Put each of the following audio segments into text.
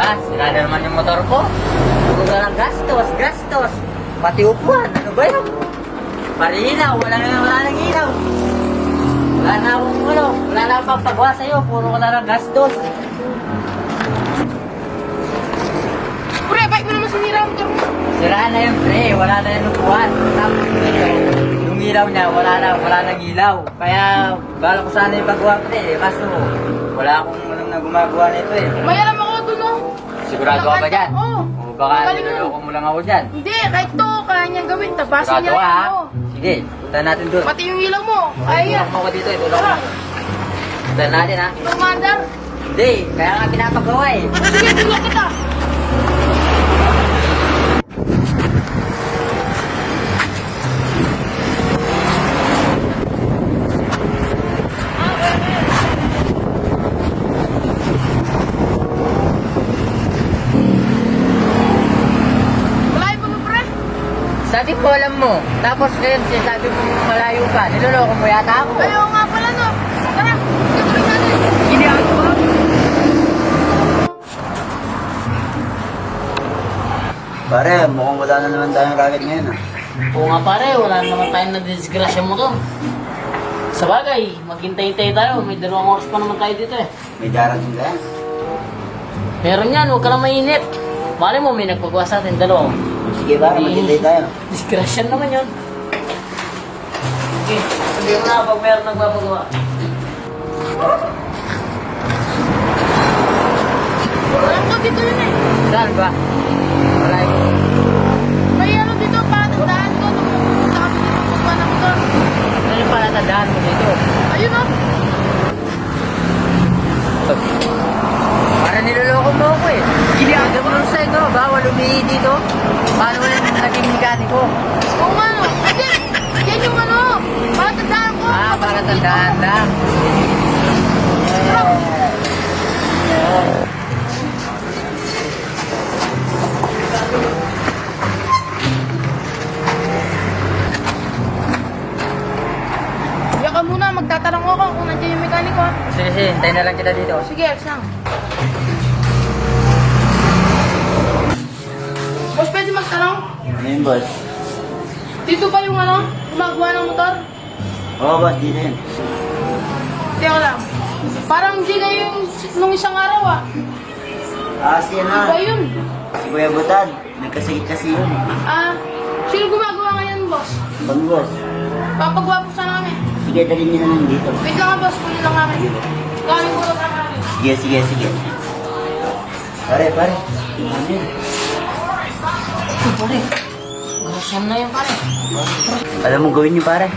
Ah, sira na naman yung motor ko. Puro na lang gastos, gastos. Pati upuan, ano ba yun? Pari ilaw, wala na wala nang ilaw. Wala na akong ano, wala na akong pagpagawa sa'yo, puro ka na lang gastos. Pre, bike mo naman sinira ang motor mo. Sira na yung pre, wala na yung upuan. Tapos ito, yung ilaw niya, wala na, wala nang ilaw. Kaya, bala ko sana yung paggawa pre, eh. Kaso, wala akong alam na gumagawa nito eh. May alam ako. Sigurado ka ba dyan? Oo. O baka Galing mo. niloloko mo lang ako dyan. Hindi, kahit to, kaya niyang gawin. Tabasin Sigurado niya ka ha? oh. Sige, punta natin doon. Pati yung ilaw mo. Kaya mo ko dito, eh, tulong Tara. mo. Punta natin ha. Ikaw, Mandar. Hindi, kaya nga pinapagawa eh. Sige, tulong kita. Malayo pa mo, pre. Sabi ko alam mo, tapos ngayon sinasabi mo malayo pa. Niloloko mo yata ako. Ayaw nga pala, no. Tara, tuloy natin. Hindi ako. Pare, mukhang wala na naman tayong racket ngayon ah. Oo nga pare, wala naman tayong nadisgrasya mo to. Sa bagay, maghintay-hintay tayo. May dalawang oras pa naman tayo dito eh. May darating kaya? Meron yan, huwag ka lang mainip. Mali mo, may nagpagawa sa atin, dalawa. Sige pare, maghintay tayo. Disgrasya naman yun. Okay, sabihin mo na pag meron nagpapagawa. Alam ko dito yun eh. Saan ba? Malayo. May ano dito, patandaan ko. Nung pumunta kami dito, pagpa ng motor. Ano pa natandaan mo dito? Ayun oh. Para niloloko mo ako eh. Hindi ako naman sa ito. Bawal umihi dito. Paano mo na naging mekaniko? Oo nga no. Hindi. Yan yung ano. Patandaan ko. Ah, para tandaan lang. Diyan ka muna. Magtatanong ako kung nandiyan yung mekaniko. Sige, sige. Hintayin na lang kita dito. Sige, Aksang. Boss, pwede magtanong? Ano yun boss? Dito ba yung ano? Gumagawa ng motor? Oo boss, dito yun. Teka lang. Parang hindi kayo yung nung isang araw ah. Ah, si Iba ano? yun. Si Kuya Butad. Nagkasakit kasi yun. Ah, sino gumagawa ngayon, boss? Pag boss, Papagawa po sana kami. Sige dalhin niyo na lang dito. Wait lang boss. Kunin lang namin. Galing ko lang namin. Sige, sige, sige. Pare, pare. Ano yun? Ito pare, grasyam na yun pare. Alam mo gawin niyo pare.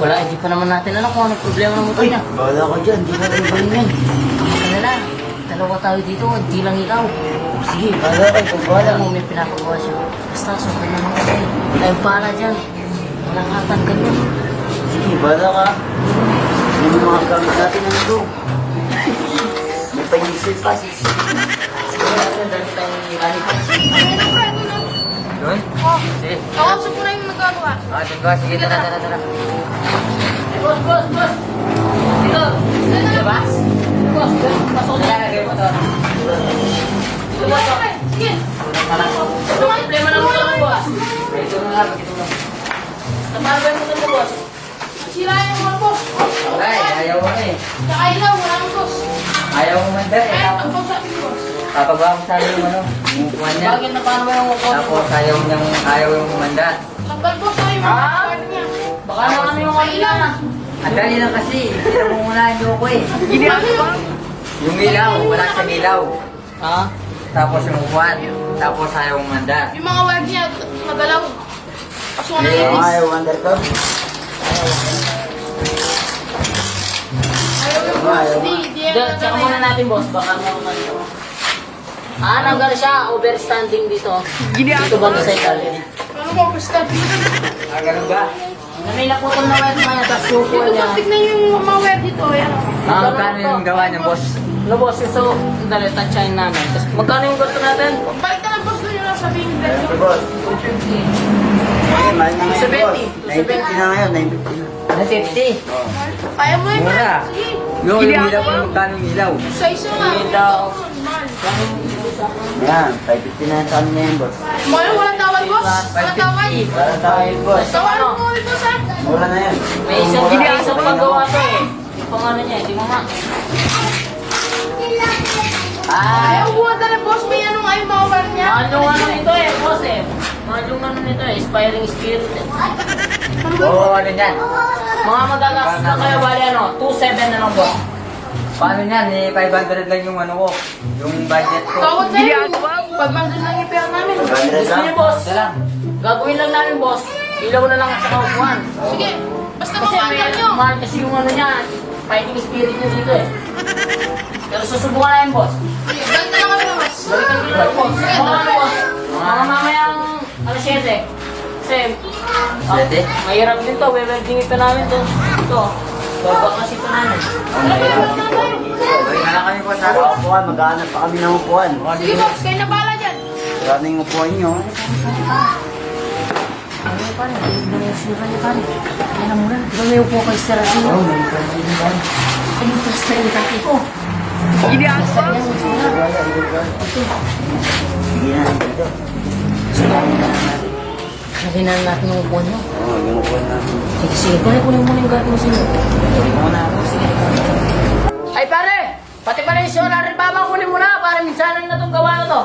Wala, hindi pa naman natin alam kung anong problema ng motor niya. Bawala ko dyan, di na rin gawin yan. Ano na, dalawa tayo dito, hindi lang ikaw. Sige, bawala ko, kung bawala Alam mo. may pinapagawa siya. Basta, sundan naman kasi. Tayo para dyan. Walang hatan ganyan. Sige, bawala ka. Ano yung mga gamit natin ano to? May pa-diesel pa. Sige natin, dami tayong. Ano? Ito na. Doon? Oh, Sige. nakausap ko na yung nagagawa. Ah, ka. Sige, tara, tara, tara. Boss, boss, boss! Dito! Dito ba? Boss, pasok na. Ko, ko sana yung ano, yung upuan niya. Bakit na paano ba yung mo? Tapos ayaw niyang, ayaw yung kumanda. Tanggal boss na yung Ah? niya. Baka na ano yung kanila na. Ang dali lang kasi. Hindi mo muna yung ko eh. Hindi ako ba? Yung ilaw, wala siyang ilaw. Ha? Tapos yung upuan. Tapos ayaw kumanda. Yung mga wire niya, magalaw. Kaso nga Eh, Oo nga, nainis. yung wonder ko. Ayaw yung boss. Di, di. Diyan, tsaka muna natin, boss. Baka meron na dito. Ah, nanggal siya. Overstanding dito. Dito ba sa Italia? Ano mo, basta. Ah, ganun ba? Na may naputol na wire na tapos suko Dito, niya. tignan yung mga wire dito. Ayan. oh. Ah, magkano yung gawa niya, boss? No, boss, yung so, dali, tansyahin namin. Tapos, magkano yung gusto natin? Balik ka lang, boss. Doon yung nasa sabihin ko. Ito boss. Ay, mahal na ngayon boss. 950 na ngayon, 950 na. Na 50. Kaya mo yun, Mura. Sige. Yung ilaw magkano yung ilaw? Sa isa nga. Ilaw. Mahal. Yan, 550 na sa amin na yan, boss. Mahal, walang tawad, boss. Walang tawad. Para tayo, boss. Tawarin mo ulit, boss, ha? Mura na yan. May isang, isang paggawa to eh. Pangano niya, di mo nga. Ay, ang buwan na boss. May anong ay mawawal niya. Yung ano nito eh, boss eh. Yung ano nito eh, inspiring spirit eh. Oo, ano yan? Mga magagastos na kayo, bali ano, 2.7 na lang boss. Paano yan? Eh, 500 lang yung ano ko. Yung budget ko. Tawad na yun. Pag mandun lang yung pera namin. Maganda Gusto niyo boss? Isa lang. Gagawin lang namin boss. Ilaw na lang at saka upuan. Sige. Basta Kasi mapandar nyo. mahal kasi yung ano niya, fighting spirit niya dito eh. Pero susubukan namin boss. Sige, ganito lang kami, boss. Balikan ko lang boss. Mga ano boss? Mga mamayang alas 7. Kasi, ah, Siyete? mahirap din to. Wewelding ito namin to. Ito. Babak kasi ito namin. Balik na lang kami po sa Sa upuan, maghanap pa kami ng upuan. Sige, boss. Kayo na bala dyan. Na yung upuan nyo. Ano pa rin? Hindi na yung sura niya pa rin. Yan ang mura. Di ba may upo kay Sir Rasi? Oo, may upo kay Sir Rasi. Ay, yung trust na yung kaki ko. Sige na, dito. Lagyan na natin yung upo niyo. Oo, yung upuan natin. Sige, sige. Kunin, kunin muna yung gagawin sa'yo. Sorry mo na ako. Sige. Ay, pare! Pati pala yung solar rin baba, kunin mo na para minsanan na itong gawa na to.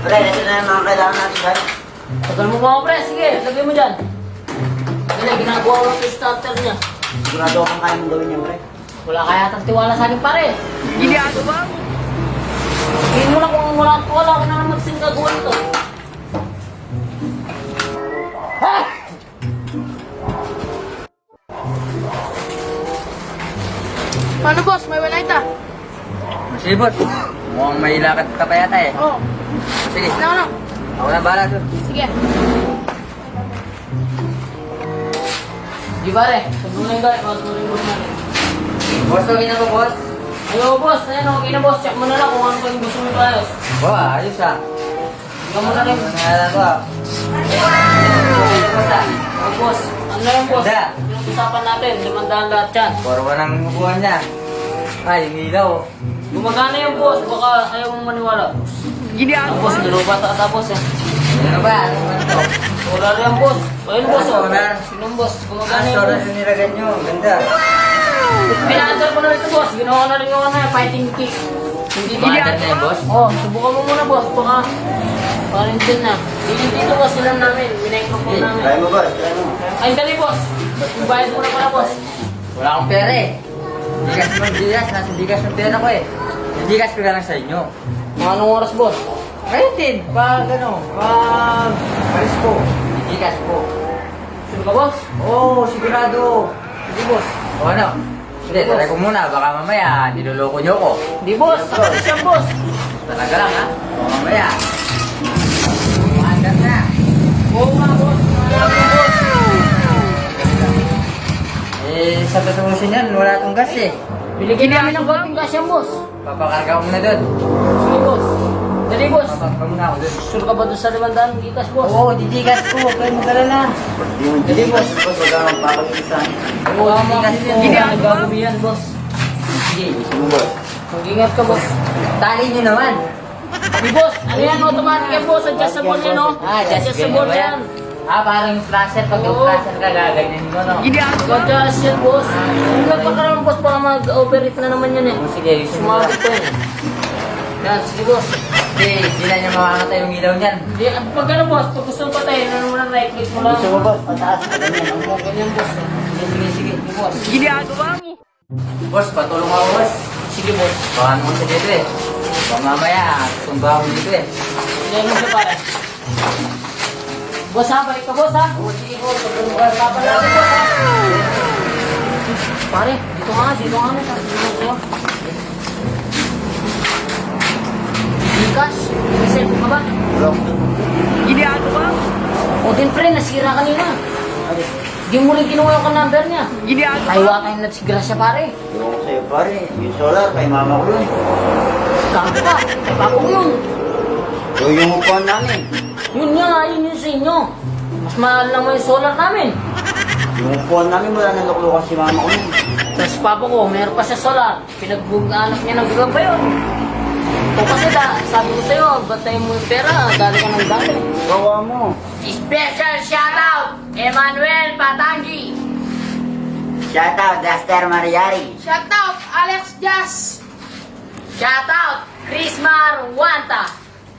Pre, ito na yung mga kailangan natin, guys. Tagal mo ba ako, pre? Sige, lagay mo dyan. Hindi, ginagawa ko yung starter niya. Sigurado akong kaya mong gawin yan, pre. Wala kaya tang tiwala sa akin, pare. Giliado ba? Hindi mo na kung wala at wala ako na naman kasing gagawa nito. Paano, boss? May walay ta. Sige, boss. Mukhang may lakad ka pa yata eh. Oo. Sige, Ano, ano? ako na bahala doon. Sige. Di pare, sabunin ka, sabunin mo natin. Boss, na po, boss? Ayo, boss, ayun, okay na, boss. Check mo na lang kung ano pa yung gusto mo tayo. Wow, ayos ah. Ikaw mo na rin. Nangyala ko ah. Boss ah. Oh, boss, ano na yung boss? Da. Pinag-usapan natin, limandaan lahat yan. Puro ng upuan niya. Ay, yung ilaw. Gumagana yung boss, baka ayaw mong maniwala. Giniaan boss, nilupa ta tapos eh. Ano ba? Ano ba ito? Wala rin yung boss. Ayun boss, oh. Solar. Sino yung boss? Ah, Gumagana yung soras boss. yung nilagay niyo. Ganda. Pinaandar ko na rin ito boss. Ginawa na rin yung ano, fighting kick. Hindi Maandar na yung boss? Oh, subukan mo muna boss. Baka parang din na. Dito dito boss, ilan namin. Minecrophone Eh, namin. Try mo, boss. Try mo. Ay, dali boss. Bayad mo na pala boss. Wala akong pera eh. Digas mo, digas. Nasa digas yung pera ko eh. Digas ko lang sa inyo. Mga anong oras boss? Ngayon din, pag ano, pag alis ko, digas po. Sino ka boss? Oo, oh, sigurado. Sige, boss. O ano? Hindi, try ko muna. Baka mamaya, niloloko niyo ko. Di boss. Ako siya boss. Talaga lang, ha? O mamaya. Maandar na. Oo nga boss. Ano, boss. Eh, sa tutusin yan, wala tong gas eh. Biligyan namin ng konting cash yan boss. Papakarga ko muna doon. Sige boss. Dali boss. Sure ka ba doon sa limandaan gitas boss? Oo, didigas ko. Kaya mo hindi, boss. Boss, wala kang papag-isa. Oo, didigas ko. Ka nagagawa yan boss. Sige. Mag-ingat ka boss. tali nyo naman. Di boss, ano yan automatic yan boss. Adjustable yan no? Ah, just Adjustable yan. Ah, parang flasher. Pag yung flasher ka, gaganyan mo, no? Adjust yan boss. Kung nagpakaroon boss, baka mag-operate na naman yan eh. Sige. Sumagot ko yan. Yan, sige boss. Hindi, sila niya makamatay yung ilaw niyan. Hindi, pag ano boss, pag gusto mo patayin, ano mo na right click mo lang. Gusto mo, boss. Pataas. Ganyan. Ang mga ganyan boss. Sige, sige, sige. Boss. Boss, patulong ako, boss. Sige boss. Baka naman sa dito eh. Baka mamaya, tumba ako dito eh. Yan mo siya pare. Boss ha, balik ka boss ha. Oo, sige boss. Pagkaroon ka laban natin boss ha. Pare, dito nga, dito nga na. Dito nga kayo. Gcash, may cellphone ka ba? Wala ko doon. O din pre, nasira kanina. Di mo rin kinuha yung number niya. Taiwa tayo na si Gracia pare. Ko sa'yo, pare. Yung solar, kay mama ko yun. Gago ka, bago yun. So, yung upuan namin. Yun nga, yun yun sa inyo. Mas mahal naman yung solar namin. Yung phone namin, wala nang luklukan si mama ko nun. Tapos papa ko, meron pa siya solar. Pinagbuganak niya ng pa yun. O kasi da, sabi ko sa'yo, bantayin mo yung pera, dali ka ng dali. Gawa mo. Special shoutout, Emmanuel Patangi. Shoutout, Duster Mariari. Shoutout, Alex Jazz. Shoutout, Chrismar Wanta.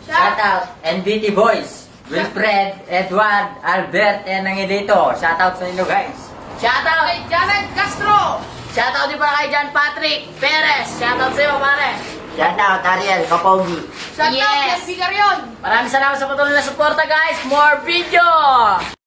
Shout out, NBT Boys. Wilfred, Edward, Albert, and Angelito. Shout out sa inyo guys. Shoutout, Kay Jared Castro. shoutout din pala kay John Patrick Perez. Shoutout sa'yo, pare. Shoutout, Ariel Kapogi. Shoutout, Yes. yes. Yan Bigarion. Maraming salamat sa patuloy na suporta, guys. More video!